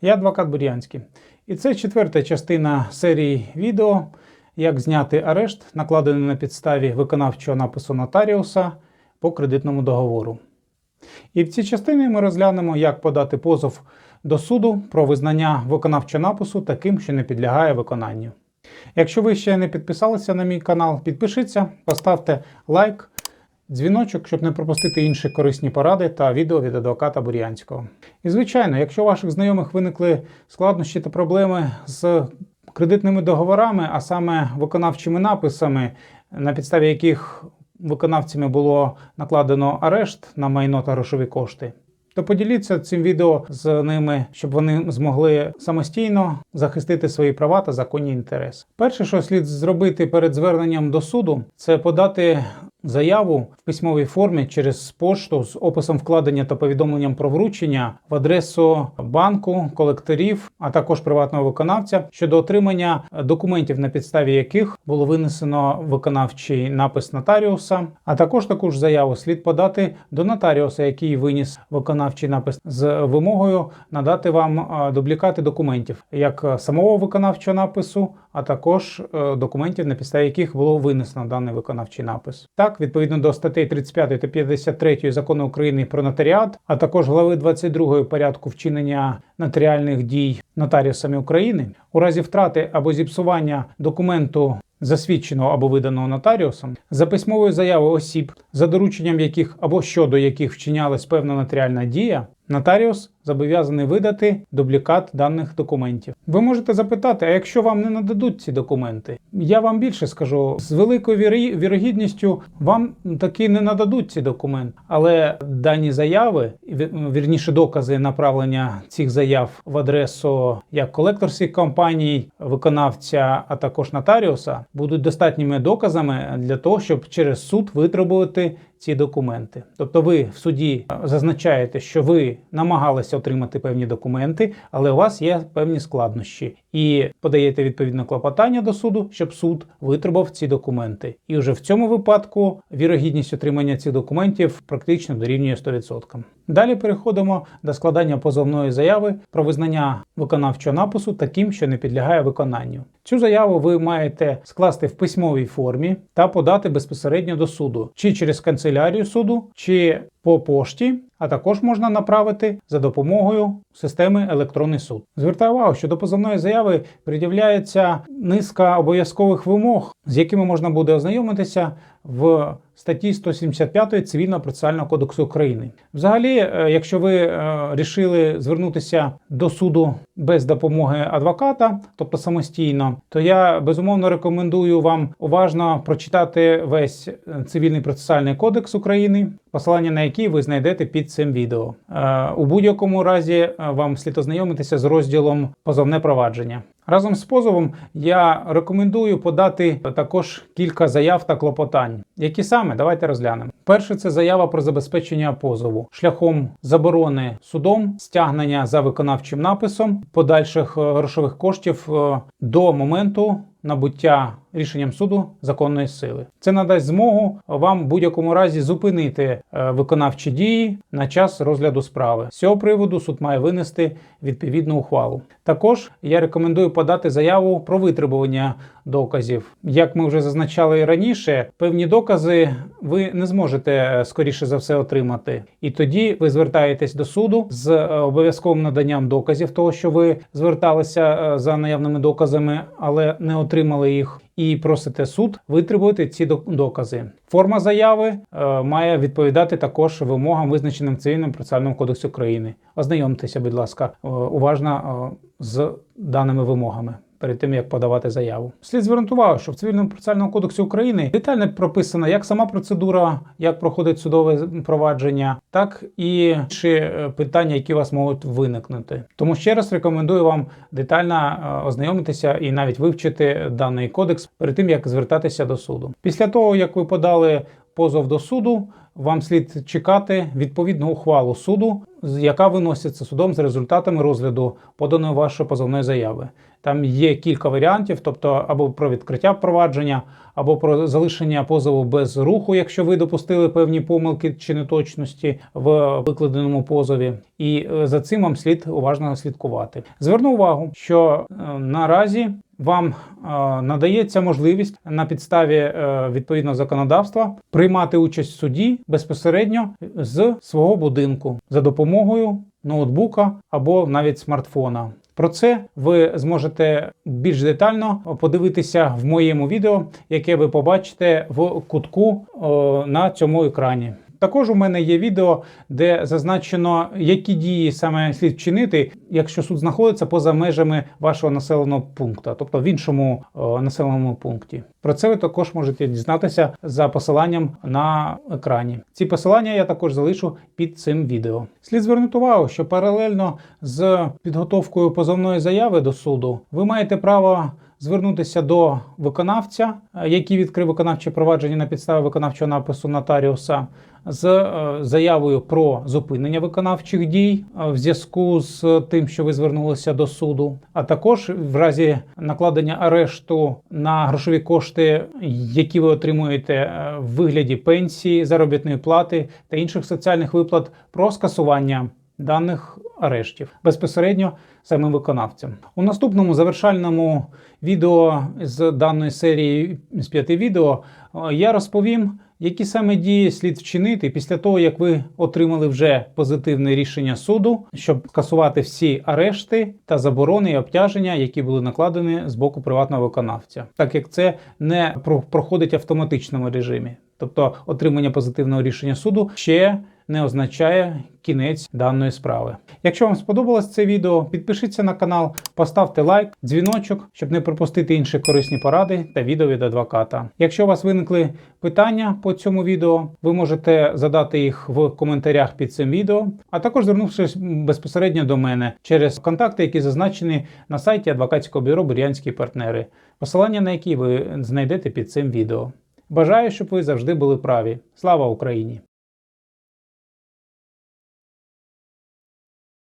Я адвокат Бур'янський. І це четверта частина серії відео, як зняти арешт, накладений на підставі виконавчого напису нотаріуса по кредитному договору. І в цій частині ми розглянемо, як подати позов до суду про визнання виконавчого напису таким, що не підлягає виконанню. Якщо ви ще не підписалися на мій канал, підпишіться, поставте лайк, дзвіночок, щоб не пропустити інші корисні поради та відео від адвоката Бур'янського. І звичайно, якщо у ваших знайомих виникли складнощі та проблеми з кредитними договорами, а саме виконавчими написами, на підставі яких виконавцями було накладено арешт на майно та грошові кошти, то поділіться цим відео з ними, щоб вони змогли самостійно захистити свої права та законні інтереси. Перше, що слід зробити перед зверненням до суду, це подати заяву в письмовій формі через пошту з описом вкладення та повідомленням про вручення в адресу банку, колекторів, а також приватного виконавця щодо отримання документів, на підставі яких було винесено виконавчий напис нотаріуса. А також таку ж заяву слід подати до нотаріуса, який виніс виконавчий напис з вимогою надати вам е, дублікати документів, як самого виконавчого напису, а також е, документів, на підставі яких було винесено даний виконавчий напис. Так, відповідно до статей 35 та 53 закону України про нотаріат, а також глави 22 порядку вчинення нотаріальних дій нотаріусами України, у разі втрати або зіпсування документу. Засвідченого або виданого нотаріусом за письмовою заявою осіб, за дорученням яких або щодо яких вчинялась певна нотаріальна дія, нотаріус зобов'язаний видати дублікат даних документів. Ви можете запитати, а якщо вам не нададуть ці документи? Я вам більше скажу з великою вірогідністю вам таки не нададуть ці документи, але дані заяви, ві- вірніше докази направлення цих заяв в адресу як колекторських компаній, виконавця, а також нотаріуса, будуть достатніми доказами для того, щоб через суд витребувати ці документи. Тобто, ви в суді е, зазначаєте, що ви намагалися отримати певні документи, але у вас є певні складнощі, і подаєте відповідне клопотання до суду, щоб суд витребував ці документи. І вже в цьому випадку вірогідність отримання цих документів практично дорівнює 100%. Далі переходимо до складання позовної заяви про визнання виконавчого напису таким, що не підлягає виконанню. Цю заяву ви маєте скласти в письмовій формі та подати безпосередньо до суду, чи через канцелярію суду, чи по пошті, а також можна направити за допомогою системи електронний суд. Звертаю увагу, що до позовної заяви пред'являється низка обов'язкових вимог, з якими можна буде ознайомитися в статті 175 Цивільного процесуального кодексу України. Взагалі, е, якщо ви е, рішили звернутися до суду без допомоги адвоката, тобто самостійно, то я безумовно рекомендую вам уважно прочитати весь е, цивільний процесуальний кодекс України, посилання на який ви знайдете під цим відео. У будь-якому разі вам слід ознайомитися з розділом позовне провадження. Разом з позовом я рекомендую подати також кілька заяв та клопотань. Які саме давайте розглянемо. Перше це заява про забезпечення позову шляхом заборони судом стягнення за виконавчим написом подальших е, грошових коштів е, до моменту набуття рішенням суду законної сили. Це надасть змогу вам в будь-якому разі зупинити е, виконавчі дії на час розгляду справи. З цього приводу суд має винести відповідну ухвалу. Також я рекомендую подати заяву про витребування доказів. Як ми вже зазначали раніше, певні докази ви не зможете е, скоріше за все отримати. І тоді ви звертаєтесь до суду з е, обов'язковим наданням доказів того, що ви зверталися за наявними доказами, але не отримали їх. І просите суд витребувати ці док- докази. Форма заяви е, має відповідати також вимогам, визначеним цивільним процесуальним кодексом України. Ознайомтеся, будь ласка, е, уважно е, з даними вимогами. Перед тим як подавати заяву, слід звернути увагу, що в цивільному процесуальному кодексі України детально прописана як сама процедура, як проходить судове провадження, так і інші е, питання, які у вас можуть виникнути. Тому ще раз рекомендую вам детально е, ознайомитися і навіть вивчити даний кодекс перед тим як звертатися до суду. Після того як ви подали позов до суду, вам слід чекати відповідну ухвалу суду, яка виноситься судом з результатами розгляду поданої вашої позовної заяви. Там є кілька варіантів, тобто або про відкриття провадження, або про залишення позову без руху, якщо ви допустили певні помилки чи неточності в викладеному позові. І е, за цим вам слід уважно слідкувати. Зверну увагу, що е, наразі вам е, надається можливість на підставі е, відповідного законодавства приймати участь в суді безпосередньо з свого будинку за допомогою ноутбука або навіть смартфона. Про це ви зможете більш детально подивитися в моєму відео, яке ви побачите в кутку о, на цьому екрані. Також у мене є відео, де зазначено, які дії саме слід вчинити, якщо суд знаходиться поза межами вашого населеного пункту, тобто в іншому о, населеному пункті. Про це ви також можете дізнатися за посиланням на екрані. Ці посилання я також залишу під цим відео. Слід звернути увагу, що паралельно з підготовкою позовної заяви до суду ви маєте право звернутися до виконавця, е, який відкрив виконавче провадження на підставі виконавчого напису нотаріуса, з е, заявою про зупинення виконавчих дій е, в зв'язку з тим, що ви звернулися до суду, а також в разі накладення арешту на грошові кошти, які ви отримуєте в вигляді пенсії, заробітної плати та інших соціальних виплат, про скасування даних арештів безпосередньо самим виконавцям. У наступному завершальному відео з даної серії з п'яти відео е, я розповім, які саме дії слід вчинити після того, як ви отримали вже позитивне рішення суду, щоб скасувати всі арешти та заборони і обтяження, які були накладені з боку приватного виконавця, так як це не проходить автоматичному режимі. Тобто отримання позитивного рішення суду ще не означає кінець даної справи. Якщо вам сподобалось це відео, підпишіться на канал, поставте лайк, дзвіночок, щоб не пропустити інші корисні поради та відео від адвоката. Якщо у вас виникли питання по цьому відео, ви можете задати їх в коментарях під цим відео, а також звернувшись безпосередньо до мене через контакти, які зазначені на сайті адвокатського бюро Бурянські партнери, посилання на які ви знайдете під цим відео. Бажаю, щоб ви завжди були праві. Слава Україні!